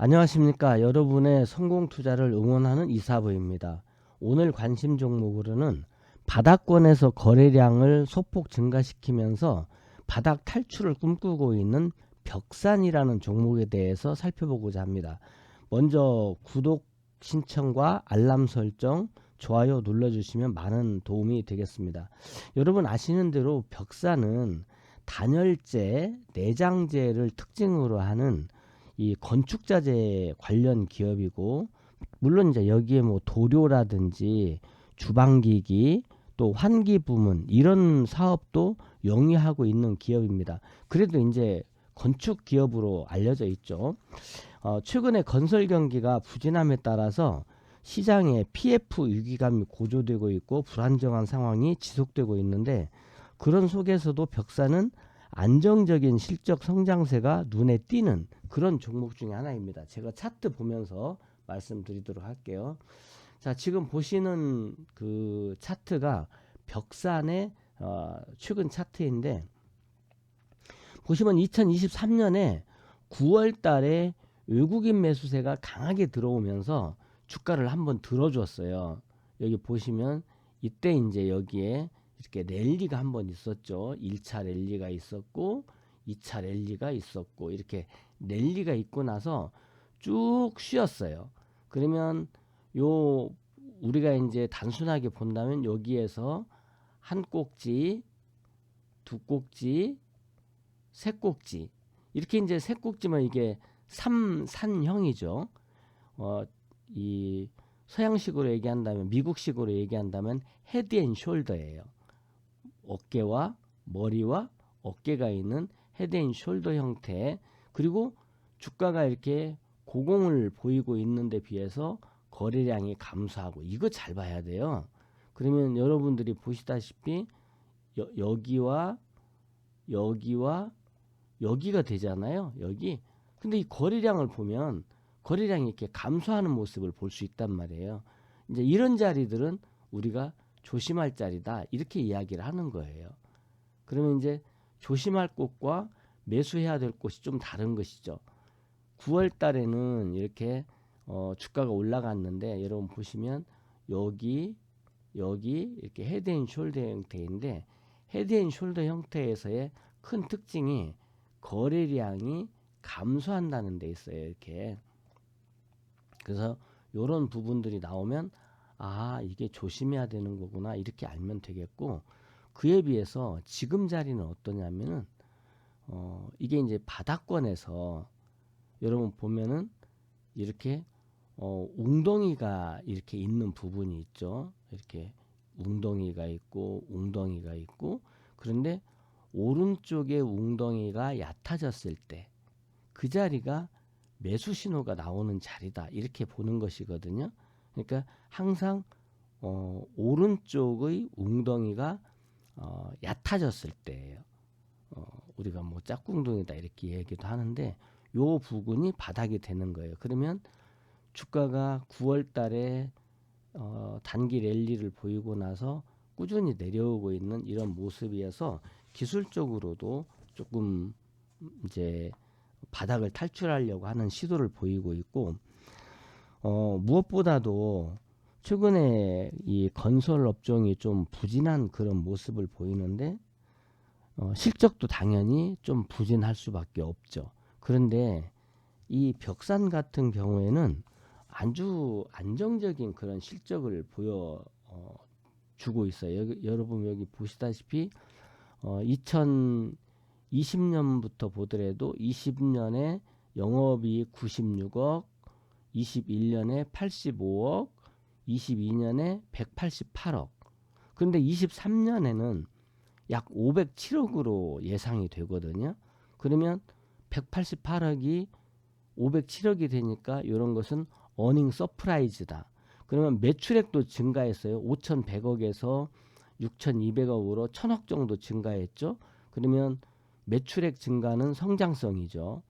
안녕하십니까. 여러분의 성공 투자를 응원하는 이사부입니다. 오늘 관심 종목으로는 바닥권에서 거래량을 소폭 증가시키면서 바닥 탈출을 꿈꾸고 있는 벽산이라는 종목에 대해서 살펴보고자 합니다. 먼저 구독 신청과 알람 설정, 좋아요 눌러주시면 많은 도움이 되겠습니다. 여러분 아시는 대로 벽산은 단열재, 내장재를 특징으로 하는 이 건축 자재 관련 기업이고 물론 이제 여기에 뭐 도료라든지 주방기기 또 환기 부문 이런 사업도 영위하고 있는 기업입니다. 그래도 이제 건축 기업으로 알려져 있죠. 어, 최근에 건설 경기가 부진함에 따라서 시장에 PF 위기감이 고조되고 있고 불안정한 상황이 지속되고 있는데 그런 속에서도 벽사는 안정적인 실적 성장세가 눈에 띄는 그런 종목 중에 하나입니다. 제가 차트 보면서 말씀드리도록 할게요. 자, 지금 보시는 그 차트가 벽산의 어, 최근 차트인데 보시면 2023년에 9월 달에 외국인 매수세가 강하게 들어오면서 주가를 한번 들어줬어요. 여기 보시면 이때 이제 여기에 이렇게 랠리가 한번 있었죠. 1차 랠리가 있었고 2차 랠리가 있었고 이렇게 랠리가 있고 나서 쭉 쉬었어요. 그러면 요 우리가 이제 단순하게 본다면 여기에서 한 꼭지, 두 꼭지, 세 꼭지 이렇게 이제 세 꼭지면 이게 삼산형이죠. 어, 이 서양식으로 얘기한다면 미국식으로 얘기한다면 헤드 앤 숄더예요. 어깨와 머리와 어깨가 있는 헤드 앤 숄더 형태 그리고 주가가 이렇게 고공을 보이고 있는데 비해서 거래량이 감소하고 이거 잘 봐야 돼요. 그러면 여러분들이 보시다시피 여, 여기와 여기와 여기가 되잖아요. 여기. 근데 이 거래량을 보면 거래량이 이렇게 감소하는 모습을 볼 수 있단 말이에요. 이제 이런 자리들은 우리가 조심할 자리다 이렇게 이야기를 하는 거예요. 그러면 이제 조심할 곳과 매수해야 될 곳이 좀 다른 것이죠. 9월 달에는 이렇게 어, 주가가 올라갔는데 여러분 보시면 여기 여기 이렇게 헤드앤 숄더 형태인데 헤드앤 숄더 형태에서의 큰 특징이 거래량이 감소한다는 데 있어요. 이렇게. 그래서 이런 부분들이 나오면 아, 이게 조심해야 되는 거구나. 이렇게 알면 되겠고 그에 비해서 지금 자리는 어떠냐면은 어, 이게 이제 바닥권에서 여러분 보면은 이렇게 어, 웅덩이가 이렇게 있는 부분이 있죠. 이렇게 웅덩이가 있고 웅덩이가 있고 그런데 오른쪽에 웅덩이가 얕아졌을 때 그 자리가 매수 신호가 나오는 자리다 이렇게 보는 것이거든요. 그러니까 항상 어, 오른쪽의 웅덩이가 어, 얕아졌을 때예요. 어, 우리가 뭐 짝꿍둥이다 이렇게 얘기도 하는데 요 부분이 바닥이 되는 거예요. 그러면 주가가 9월 달에 어, 단기 랠리를 보이고 나서 꾸준히 내려오고 있는 이런 모습이어서 기술적으로도 조금 이제 바닥을 탈출하려고 하는 시도를 보이고 있고 어, 무엇보다도 최근에 이 건설 업종이 좀 부진한 그런 모습을 보이는데 어, 실적도 당연히 좀 부진할 수밖에 없죠. 그런데 이 벽산 같은 경우에는 아주 안정적인 그런 실적을 보여 어, 주고 있어요. 여기, 여러분 여기 보시다시피 어, 2020년부터 보더라도 20년에 영업이익 96억, 21년에 85억, 22년에 188억. 그런데 23년에는 약 507억으로 예상이 되거든요. 그러면 188억이 507억이 되니까 이런 것은 어닝 서프라이즈다. 그러면 매출액도 증가했어요. 5,100억에서 6,200억으로 1,000억 정도 증가했죠. 그러면 매출액 증가는 성장성이죠.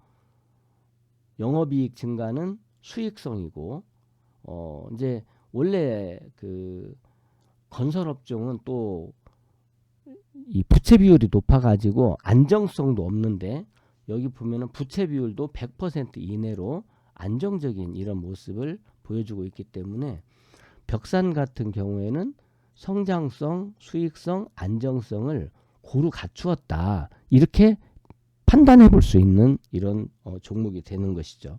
영업이익 증가는 수익성이고 어 이제 원래 그 건설업종은 또 이 부채 비율이 높아가지고 안정성도 없는데 여기 보면은 부채 비율도 100% 이내로 안정적인 이런 모습을 보여주고 있기 때문에 벽산 같은 경우에는 성장성, 수익성, 안정성을 고루 갖추었다. 이렇게 판단해 볼 수 있는 이런 어, 종목이 되는 것이죠.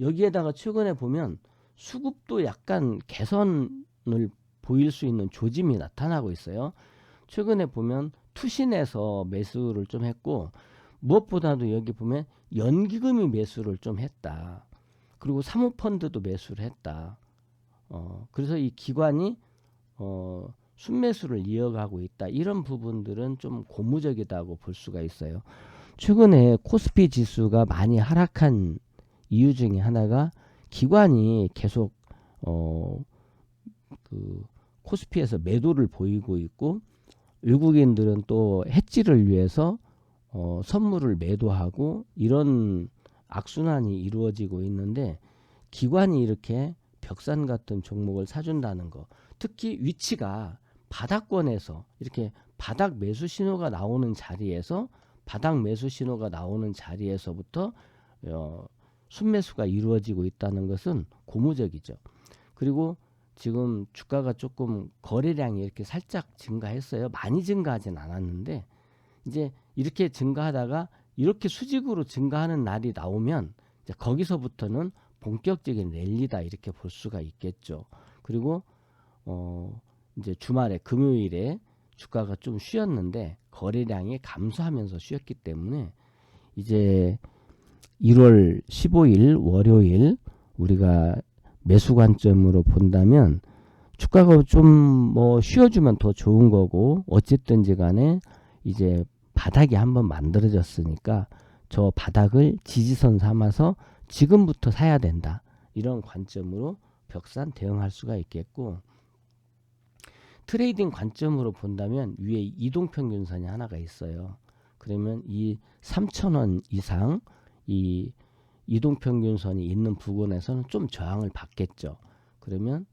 여기에다가 최근에 보면 수급도 약간 개선을 보일 수 있는 조짐이 나타나고 있어요. 최근에 보면 투신에서 매수를 좀 했고 무엇보다도 여기 보면 연기금이 매수를 좀 했다. 그리고 사모펀드도 매수를 했다. 어, 그래서 이 기관이 어, 순매수를 이어가고 있다. 이런 부분들은 좀 고무적이다고 볼 수가 있어요. 최근에 코스피 지수가 많이 하락한 이유 중에 하나가 기관이 계속 어, 그 코스피에서 매도를 보이고 있고 외국인들은 또 해지를 위해서 어, 선물을 매도하고 이런 악순환이 이루어지고 있는데 기관이 이렇게 벽산 같은 종목을 사준다는 거 특히 위치가 바닥권에서 이렇게 바닥 매수 신호가 나오는 자리에서 바닥 매수 신호가 나오는 자리에서부터 어, 순매수가 이루어지고 있다는 것은 고무적이죠. 그리고 지금 주가가 조금 거래량이 이렇게 살짝 증가했어요. 많이 증가하진 않았는데 이제 이렇게 증가하다가 이렇게 수직으로 증가하는 날이 나오면 이제 거기서부터는 본격적인 랠리다 이렇게 볼 수가 있겠죠. 그리고 어 이제 주말에 금요일에 주가가 좀 쉬었는데 거래량이 감소하면서 쉬었기 때문에 이제 1월 15일 월요일 우리가 매수 관점으로 본다면 주가가 좀 뭐 쉬어주면 더 좋은 거고 어쨌든지 간에 이제 바닥이 한번 만들어졌으니까 저 바닥을 지지선 삼아서 지금부터 사야 된다 이런 관점으로 벽산 대응할 수가 있겠고 트레이딩 관점으로 본다면 위에 이동평균선이 하나가 있어요. 그러면 이 3,000원 이상 이 이동평균선이 있는 부분에서는 좀 저항을 받겠죠. 그러면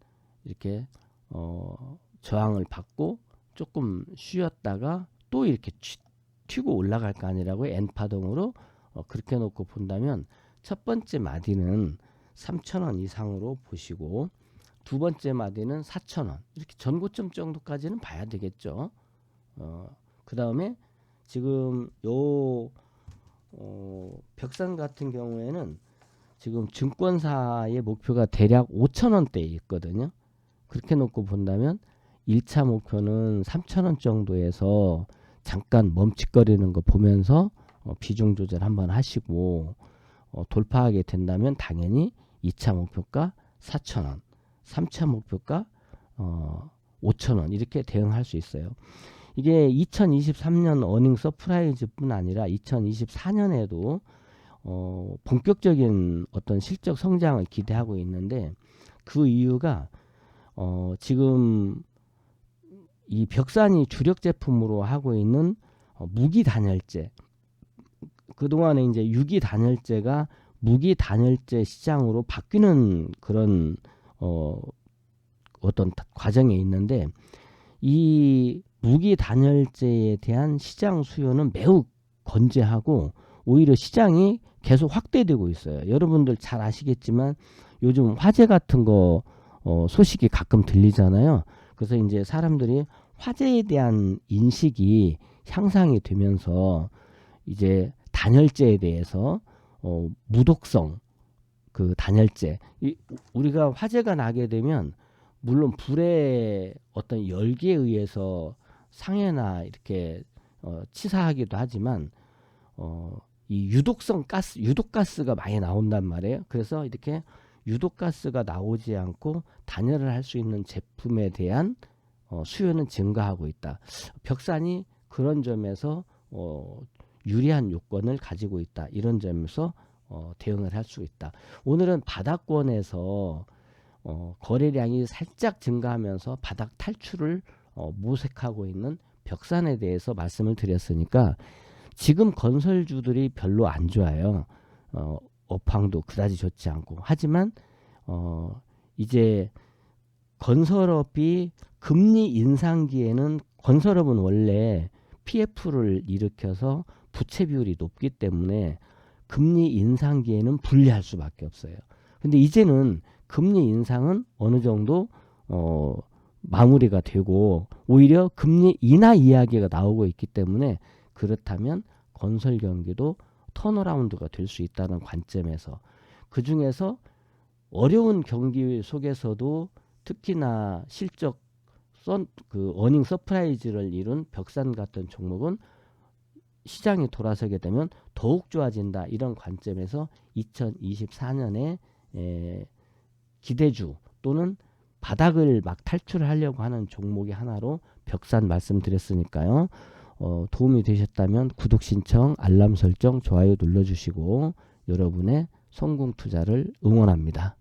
이렇게 어, 저항을 받고 조금 쉬었다가 또 이렇게 튀고 올라갈 거 아니라고 N파동으로 어, 그렇게 놓고 본다면 첫 번째 마디는 3,000원 이상으로 보시고 두 번째 마디는 4,000원 이렇게 전고점 정도까지는 봐야 되겠죠. 어, 그 다음에 지금 요 어, 벽산 같은 경우에는 지금 증권사의 목표가 대략 5,000원대에 있거든요. 그렇게 놓고 본다면 1차 목표는 3,000원 정도에서 잠깐 멈칫거리는 거 보면서 어, 비중 조절 한번 하시고 어, 돌파하게 된다면 당연히 2차 목표가 4,000원, 3차 목표가 어, 5,000원 이렇게 대응할 수 있어요. 이게 2023년 어닝 서프라이즈뿐 아니라 2024년에도 어, 본격적인 어떤 실적 성장을 기대하고 있는데 그 이유가 어, 지금 이 벽산이 주력 제품으로 하고 있는 어, 무기 단열재 그동안에 이제 유기 단열재가 무기 단열재 시장으로 바뀌는 그런 어, 어떤 과정에 있는데 이 무기 단열재에 대한 시장 수요는 매우 건재하고 오히려 시장이 계속 확대되고 있어요. 여러분들 잘 아시겠지만 요즘 화재 같은 거 어, 소식이 가끔 들리잖아요. 그래서 이제 사람들이 화재에 대한 인식이 향상이 되면서 이제 단열재에 대해서 어, 무독성 그 단열재 이, 우리가 화재가 나게 되면 물론 불의 어떤 열기에 의해서 상해나 이렇게 어, 치사하기도 하지만 어, 이 유독성 가스, 유독가스가 많이 나온단 말이에요. 그래서 이렇게 유독가스가 나오지 않고 단열을 할 수 있는 제품에 대한 어, 수요는 증가하고 있다. 벽산이 그런 점에서 어, 유리한 요건을 가지고 있다. 이런 점에서 어, 대응을 할 수 있다. 오늘은 바닥권에서 어, 거래량이 살짝 증가하면서 바닥 탈출을 어, 모색하고 있는 벽산에 대해서 말씀을 드렸으니까 지금 건설주들이 별로 안 좋아요. 어, 업황도 그다지 좋지 않고 하지만 어, 이제 건설업이 금리 인상기에는 건설업은 원래 PF를 일으켜서 부채 비율이 높기 때문에 금리 인상기에는 불리할 수밖에 없어요. 근데 이제는 금리 인상은 어느 정도 어 마무리가 되고 오히려 금리 인하 이야기가 나오고 있기 때문에 그렇다면 건설 경기도 턴어라운드가 될 수 있다는 관점에서 그 중에서 어려운 경기 속에서도 특히나 실적 선, 그 어닝 서프라이즈를 이룬 벽산 같은 종목은 시장이 돌아서게 되면 더욱 좋아진다 이런 관점에서 2024년에 에, 기대주 또는 바닥을 막 탈출하려고 하는 종목이 하나로 벽산 말씀드렸으니까요. 어, 도움이 되셨다면 구독 신청, 알람 설정, 좋아요 눌러주시고 여러분의 성공 투자를 응원합니다.